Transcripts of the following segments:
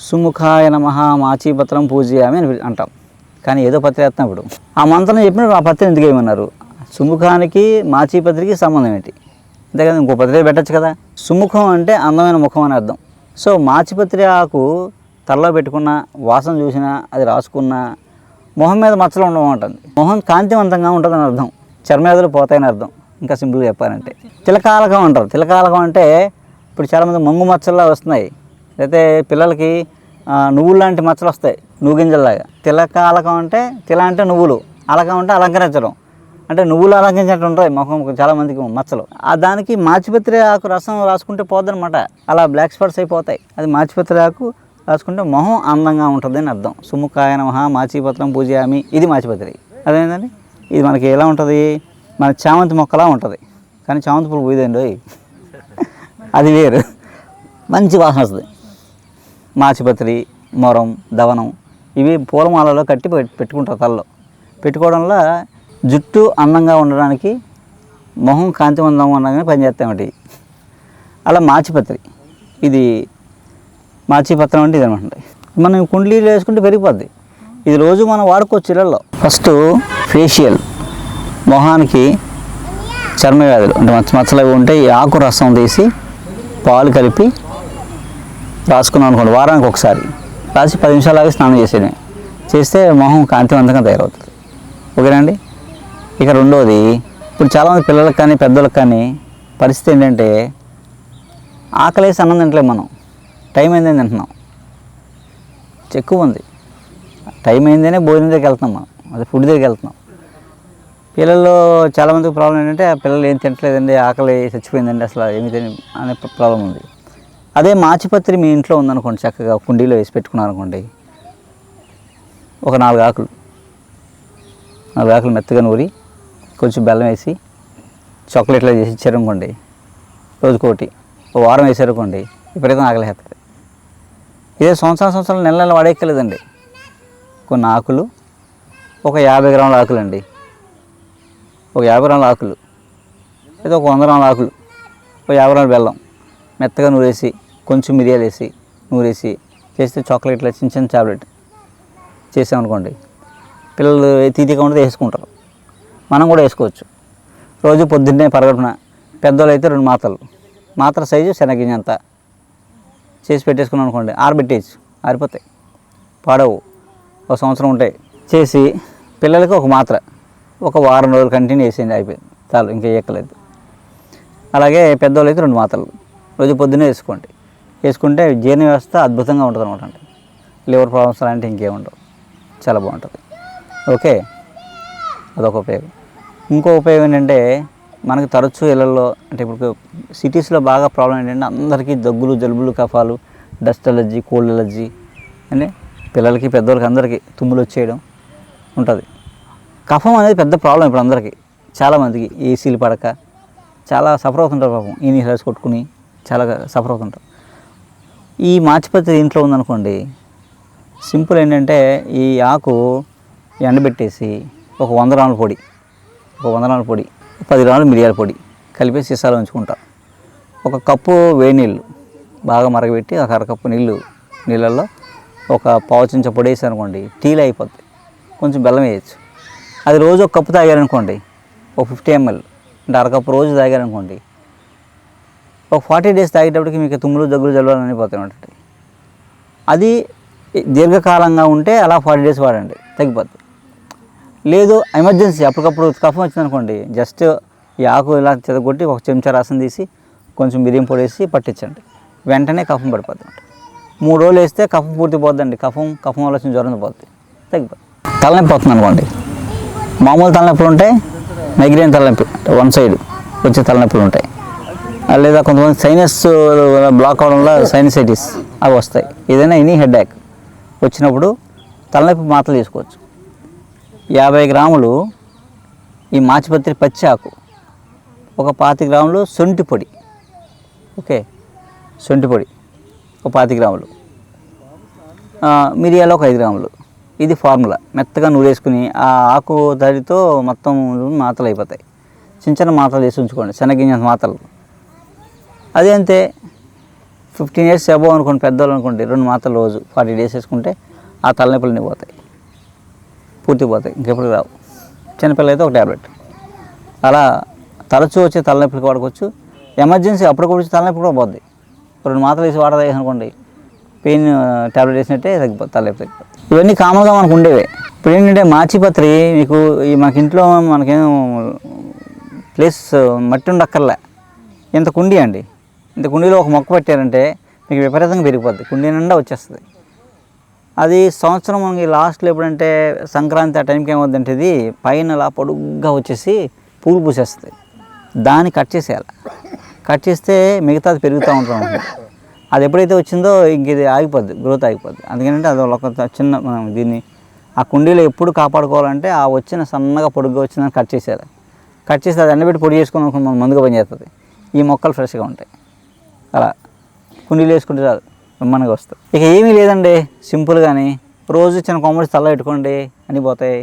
సుముఖాయ నమ మాచీపత్రం పూజయామి అని అంటాం. కానీ ఏదో పత్రి వేస్తాం ఇప్పుడు. ఆ మంత్రం చెప్పినప్పుడు ఆ పత్రిని ఎందుకు ఏమన్నారు సుముఖానికి మాచీపత్రికి సంబంధం ఏంటి? అంతే కదా ఇంకో పత్రి పెట్టచ్చు కదా. సుముఖం అంటే అందమైన ముఖం అని అర్థం. సో మాచిపత్రి ఆకు తలలో పెట్టుకున్న వాసన చూసినా అది రాసుకున్నా మొహం మీద మచ్చలు ఉండమంటుంది మొహం కాంతివంతంగా ఉంటుందని అర్థం. చర్మవ్యాధులు పోతాయని అర్థం. ఇంకా సింపుల్గా చెప్పాలంటే. తిలకాలకం అంటారు. తిలకాలకం అంటే ఇప్పుడు చాలామంది మంగు మచ్చల్లా వస్తున్నాయి. అయితే పిల్లలకి నువ్వులు లాంటి మచ్చలు వస్తాయి నువ్వు గింజల్లాగా. తిలకాలకం అంటే తిల అంటే నువ్వులు అలకం అంటే అలంకరించడం. అంటే నువ్వులు అలంకరించినట్టు ఉంటాయి ముఖం చాలామందికి మచ్చలు. ఆ దానికి మాచిపత్రి ఆకు రసం రాసుకుంటే పోదనమాట అలా బ్లాక్ స్పాట్స్ అయిపోతాయి. అది మాచిపత్రి ఆకు రాసుకుంటే మొహం అందంగా ఉంటుంది అని అర్థం. సుముఖాయ మహా మాచిపత్రం పూజయామి ఇది మాచిపత్రి. అదేంటండి? ఇది మనకి ఎలా ఉంటుంది? మన చామంతి మొక్కలా ఉంటుంది. కానీ చామంతి పూలు పోయిందండి అది వేరు. మంచి వాసన వస్తుంది. మాచిపత్రి మొరం దవనం ఇవి పూలమాలలో కట్టి పెట్టుకుంటారు తలలో. పెట్టుకోవడం వల్ల జుట్టు అందంగా ఉండడానికి మొహం కాంతివంతంగా ఉండడానికి పనిచేస్తామండి అలా మాచిపత్రి. ఇది మాచిపత్రం అంటే ఇది అనమాట మనం కుండలీలు వేసుకుంటే పెరిగిపోద్ది. ఇది రోజు మనం వాడుకోవచ్చు ఇళ్ళల్లో ఫస్ట్ ఫేషియల్. మొహానికి చర్మ వ్యాధులు అంటే మచ్చ మచ్చలు అవి ఉంటే ఈ ఆకు రసం తీసి పాలు కలిపి రాసుకున్నాం అనుకోండి వారానికి ఒకసారి. రాసి పది నిమిషాలు స్నానం చేసేది చేస్తే మొహం కాంతివంతంగా తయారవుతుంది. ఓకేనండి? ఇక రెండోది ఇప్పుడు చాలామంది పిల్లలకు కానీ పెద్దలకు కానీ పరిస్థితి ఏంటంటే ఆకలేసి అన్నం తింటలేం మనం. టైం అయిందని తింటున్నాం. ఎక్కువ ఉంది. టైం అయిందనే భోజనం దగ్గరికి వెళ్తున్నాం మనం. అదే ఫుడ్ దగ్గరికి వెళ్తున్నాం. పిల్లల్లో చాలామందికి ప్రాబ్లం ఏంటంటే ఆ పిల్లలు ఏం తింటలేదండి ఆకలి చచ్చిపోయిందండి అసలు ఏమి తిని అనే ప్రాబ్లం ఉంది. అదే మాచిపత్రి మీ ఇంట్లో ఉందనుకోండి చక్కగా కుండీలో వేసి పెట్టుకున్నారనుకోండి. ఒక నాలుగు ఆకులు నాలుగు ఆకులు మెత్తగా నూరి కొంచెం బెల్లం వేసి చాక్లెట్లో చేసి ఇచ్చారనుకోండి రోజుకోటి ఒక వారం వేసారనుకోండి విపరీతం ఆకలిస్తుంది ఇదే సంవత్సరం సంవత్సరాలు నెల నెల వాడేక్కలేదండి కొన్ని ఆకులు ఒక యాభై గ్రాముల ఆకులు అండి ఒక యాభై గ్రాముల ఆకులు లేదా ఒక వంద గ్రాముల ఆకులు ఒక యాభై గ్రాముల బెల్లం మెత్తగా నూరేసి కొంచెం మిరియాలు వేసి నూరేసి చేస్తే చాక్లెట్లో చిన్న చిన్న చాక్లెట్ చేసామనుకోండి పిల్లలు తీతిగా ఉంటే వేసుకుంటారు. మనం కూడా వేసుకోవచ్చు. రోజు పొద్దున్నే పరగడుపున పెద్దోళ్ళు అయితే రెండు మాత్రలు మాత్ర సైజు శనగింజ అంత చేసి పెట్టేసుకున్నాం అనుకోండి ఆరబెట్టేయచ్చు ఆరిపోతాయి. పాడవు. ఒక సంవత్సరం ఉంటాయి చేసి పిల్లలకి ఒక మాత్ర ఒక వారం రోజులు కంటిన్యూ చేసేయండి అయిపోయింది. చాలు ఇంకా ఎక్కలేదు అలాగే పెద్దవాళ్ళు అయితే రెండు మాత్రలు రోజు పొద్దున్నే వేసుకోండి. వేసుకుంటే జీర్ణ వ్యవస్థ అద్భుతంగా ఉంటుంది అనమాట అండి లివర్ ప్రాబ్లమ్స్ అలాంటి ఇంకేం ఉండవు. చాలా బాగుంటుంది. ఓకే? అదొక ఉపయోగం. ఇంకో ఉపయోగం ఏంటంటే మనకు తరచూ ఇళ్ళల్లో అంటే ఇప్పుడు సిటీస్లో బాగా ప్రాబ్లం ఏంటంటే అందరికీ దగ్గులు జలుబులు కఫాలు డస్ట్ ఎలర్జీ కోల్డ్ ఎలర్జీ అంటే పిల్లలకి పెద్దవాళ్ళకి అందరికీ తుమ్ములు వచ్చేయడం ఉంటుంది. కఫం అనేది పెద్ద ప్రాబ్లం ఇప్పుడు అందరికీ. చాలామందికి ఏసీలు పడక చాలా సఫర్ అవుతుంటారు పాపం. ఈ నీళ్ళు కొట్టుకుని చాలా సఫర్ అవుతుంటారు. ఈ మాచిపత్రి ఇంట్లో ఉందనుకోండి సింపుల్ ఏంటంటే ఈ ఆకు ఎండబెట్టేసి ఒక వంద గ్రాముల పొడి ఒక వంద గ్రాముల పొడి పది గ్రాముల మిరియాల పొడి కలిపి సీసాలో ఉంచుకుంటా. ఒక కప్పు వేడి నీళ్ళు బాగా మరగబెట్టి ఒక అరకప్పు నీళ్ళు నీళ్ళల్లో ఒక పావు చెంచా పొడి వేసారనుకోండి టీలు అయిపోద్ది. కొంచెం బెల్లం వేయచ్చు. అది రోజు ఒక కప్పు తాగారనుకోండి ఒక ఫిఫ్టీ ఎంఎల్ అంటే అరకప్పు రోజు తాగారనుకోండి ఒక ఫార్టీ డేస్ తాగేటప్పటికి మీకు తుమ్ములు దగ్గులు జలుబులు అన్నీ పోతాయి అది దీర్ఘకాలంగా ఉంటే అలా ఫార్టీ డేస్ వాడండి తగ్గిపోతుంది లేదు ఎమర్జెన్సీ అప్పటికప్పుడు కఫం వచ్చిందనుకోండి జస్ట్ ఈ ఆకు ఇలా చెదగొట్టి ఒక చెంచా రసం తీసి కొంచెం బిర్యం పొడి వేసి పట్టించండి. వెంటనే కఫం పడిపోద్ది మూడు రోజులు వేస్తే కఫం పూర్తి పోద్దండి. కఫం కఫం వల్ల వచ్చిన జ్వరం పోతుంది తగ్గిపోతుంది తలనొప్పి వస్తుంది అనుకోండి. మామూలు తలనొప్పులు ఉంటాయి మైగ్రేన్ తలనొప్పి వన్ సైడ్ వచ్చే తలనొప్పులు ఉంటాయి. లేదా కొంతమంది సైనస్ బ్లాక్ అవడం వల్ల సైనసైటిస్ అవి వస్తాయి. ఏదైనా ఎనీ హెడ్ యాక్ వచ్చినప్పుడు తలనొప్పి మాత్రలు తీసుకోవచ్చు. యాభై గ్రాములు ఈ మాచిపత్రి పచ్చి ఆకు ఒక పాతి గ్రాములు సొంటి పొడి. ఓకే సొంటి పొడి ఒక పాతి గ్రాములు. మిరియాలు ఒక ఐదు గ్రాములు. ఇది ఫార్ములా మెత్తగా నూరేసుకుని ఆ ఆకు తడితో మొత్తం మాతలు అయిపోతాయి. చిన్న చిన్న మాతలు వేసి ఉంచుకోండి. శనగింజ మాతలు అదే అంతే. ఫిఫ్టీన్ ఇయర్స్ అబోవ్ అనుకోండి పెద్దవాళ్ళు అనుకోండి రెండు మాత్రలు రోజు ఫార్టీ డేస్ వేసుకుంటే ఆ తలనొప్పులన్నీ పోతాయి. పూర్తి పోతాయి ఇంకెప్పుడు రావు. చిన్నపిల్లలు అయితే ఒక ట్యాబ్లెట్ అలా తరచూ వచ్చే తలనొప్పులకు వాడుకోవచ్చు. ఎమర్జెన్సీ అప్పటికప్పుడు వచ్చి తలనొప్పి కూడా పోద్ది. రెండు మాత్రలు వేసి వాడదా అనుకోండి పెయిన్ ట్యాబ్లెట్ వేసినట్టే తగ్గిపోతుంది తలనొప్పి తగ్గిపోతుంది. ఇవన్నీ కామన్గా మనకు ఉండేవే. ఇప్పుడు ఏంటంటే మాచిపత్రి మీకు ఈ మాకు ఇంట్లో మనకేం ప్లేస్ మట్టి ఉండక్కర్లే. ఇంత కుండి అండి. ఇంత కుండీలో ఒక మొక్క పెట్టారంటే మీకు విపరీతంగా పెరిగిపోద్ది. కుండీ నిండా వచ్చేస్తుంది. అది సంవత్సరం మనకి లాస్ట్లో ఎప్పుడంటే సంక్రాంతి ఆ టైంకి ఏమవుద్దంటే ఇది పైన అలా పొడుగ్గా వచ్చేసి పూలు పూసేస్తుంది. దాన్ని కట్ చేసేయాలి. కట్ చేస్తే మిగతాది పెరుగుతూ ఉంటాం అది ఎప్పుడైతే వచ్చిందో ఇంక ఇది ఆగిపోద్ది గ్రోత్ ఆగిపోద్ది. అందుకంటే అది ఒక చిన్న మనం దీన్ని ఆ కుండీలో ఎప్పుడు కాపాడుకోవాలంటే ఆ వచ్చిన సన్నగా పొడుగ్గా వచ్చిందని కట్ చేసేయాలి. కట్ చేసి అది ఎండబెట్టి పొడి చేసుకుని ముందుగా మందుగా పనిచేస్తుంది ఈ మొక్కలు ఫ్రెష్గా ఉంటాయి. అలా. కుండీలు వేసుకుంటే చాలు బ్రహ్మాండంగా వస్తాయి. ఇక ఏమీ లేదండి సింపుల్ కానీ రోజు చిన్న కొమ్మడి తల్ల పెట్టుకోండి అని పోతాయి.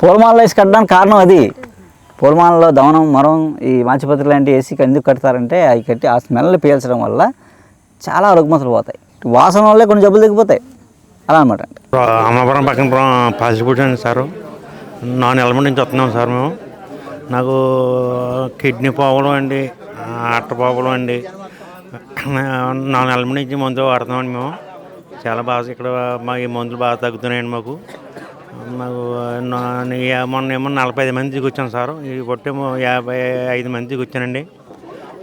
పూలమాలలో వేసి కట్టడానికి కారణం అది. పూలమాలలో దవనం మరం ఈ మాచిపత్రి లాంటి వేసి ఎందుకు కడతారంటే అవి కట్టి ఆ స్మెల్ పీల్చడం వల్ల చాలా రుగ్మతలు పోతాయి. వాసన వల్లే కొన్ని జబ్బులు తగ్గిపోతాయి. అలా అనమాట అమ్మపురం పక్కన పాసిపూడి సారు. నాలుగు నెలల నుంచి వస్తున్నాం సార్ మేము. నాకు కిడ్నీ పోవడం అండి అట్ట పోవడం అండి. నాలుగు నెలల నుంచి మందులు వాడుతున్నామండి మేము. చాలా బాగా ఇక్కడ మా ఈ మందులు బాగా తగ్గుతున్నాయండి మాకు. మాకు నా- మొన్న ఏమో నలభై ఐదు మంది దిగొచ్చాను సార్. ఈ కొట్టేమో యాభై ఐదు మంది దిగొచ్చానండి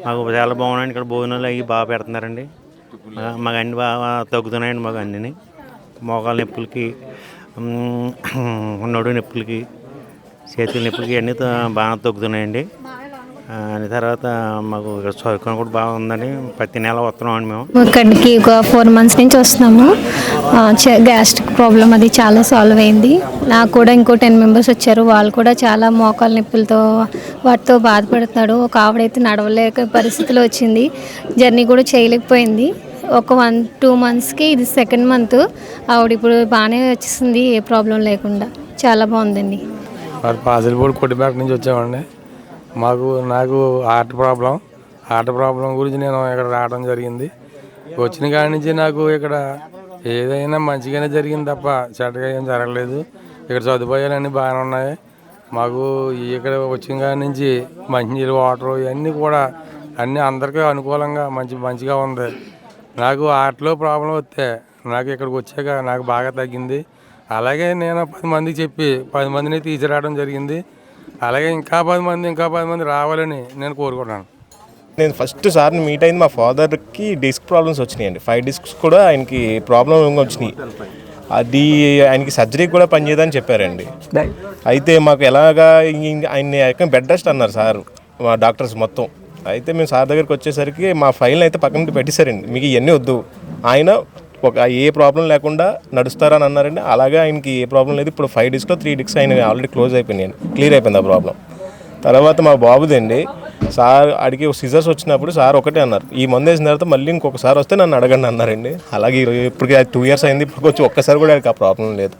మాకు చాలా బాగున్నాయండి. ఇక్కడ భోజనాలు అవి బాగా పెడుతున్నారండి. మాకు అన్ని బాగా తగ్గుతున్నాయండి మాకు అన్నీ మోకాల నొప్పులకి నడు నొప్పులకి చేతులు నొప్పులకి అన్నీ బాగా తగ్గుతున్నాయండి. అని తర్వాత మాకు చదువుకొని కూడా బాగుందని ప్రతి నెల వస్తున్నామండి మేము. ఇక్కడికి ఒక ఫోర్ మంత్స్ నుంచి వస్తున్నాము. గ్యాస్ట్రిక్ ప్రాబ్లం అది చాలా సాల్వ్ అయింది. నాకు కూడా ఇంకో టెన్ మెంబర్స్ వచ్చారు. వాళ్ళు కూడా చాలా మోకాల నొప్పులతో వాటితో బాధపడుతున్నాడు. ఒక ఆవిడైతే నడవలేక పరిస్థితిలో వచ్చింది. జర్నీ కూడా చేయలేకపోయింది. ఒక వన్ టూ మంత్స్కి ఇది సెకండ్ మంత్. ఆవిడ ఇప్పుడు బాగానే వచ్చేసింది. ఏ ప్రాబ్లం లేకుండా. చాలా బాగుందండి. మరి కొట్టిపేట నుంచి వచ్చామండి మాకు నాకు హార్ట్ ప్రాబ్లం. హార్ట్ ప్రాబ్లం గురించి నేను ఇక్కడ రావడం జరిగింది. వచ్చిన కాడి నుంచి నాకు ఇక్కడ ఏదైనా మంచిగానే జరిగింది తప్ప చెడ్డగా ఏం జరగలేదు. ఇక్కడ సదుపాయాలన్నీ బాగానే ఉన్నాయి. మాకు ఇక్కడ వచ్చిన కాడి నుంచి మంచినీళ్ళు వాటర్ ఇవన్నీ కూడా అన్నీ అందరికీ అనుకూలంగా మంచి మంచిగా ఉంది. నాకు హార్ట్లో ప్రాబ్లం వస్తే నాకు ఇక్కడికి వచ్చాక నాకు బాగా తగ్గింది. అలాగే నేను పది మందికి చెప్పి పది మందిని తీసుకురావడం జరిగింది. అలాగే ఇంకా పది మంది ఇంకా పది మంది రావాలని నేను కోరుకుంటున్నాను. నేను ఫస్ట్ సార్ని మీట్ అయింది మా ఫాదర్కి డిస్క్ ప్రాబ్లమ్స్ వచ్చినాయండి. ఫైవ్ డిస్క్స్ కూడా ఆయనకి ప్రాబ్లం వచ్చినాయి. అది ఆయనకి సర్జరీ కూడా పనిచేయదని చెప్పారండి. అయితే మాకు ఎలాగా ఎక్కడ బెడ్ రెస్ట్ అన్నారు సార్ మా డాక్టర్స్ మొత్తం. అయితే మేము సార్ దగ్గరికి వచ్చేసరికి మా ఫైల్ అయితే పక్కన పెట్టేశారండి. మీకు ఇవన్నీ వద్దు. ఆయన ఒక ఏ ప్రాబ్లం లేకుండా నడుస్తారని అన్నారండి. అలాగే ఆయనకి ఏ ప్రాబ్లం లేదు. ఇప్పుడు ఫైవ్ డిస్క్లో త్రీ డిస్క్ ఆయన ఆల్రెడీ క్లోజ్ అయిపోయినాయండి క్లియర్ అయిపోయింది ఆ ప్రాబ్లం. తర్వాత మా బాబుదండి సార్ అడిగి సిజర్స్ వచ్చినప్పుడు సార్ ఒకటే అన్నారు. ఈ మందు వేసిన తర్వాత మళ్ళీ ఇంకొకసారి వస్తే నన్ను అడగండి అన్నారండి. అలాగే ఇప్పటికి టూ ఇయర్స్ అయింది. ఇప్పుడు వచ్చి ఒక్కసారి కూడా ఆ ప్రాబ్లం లేదు.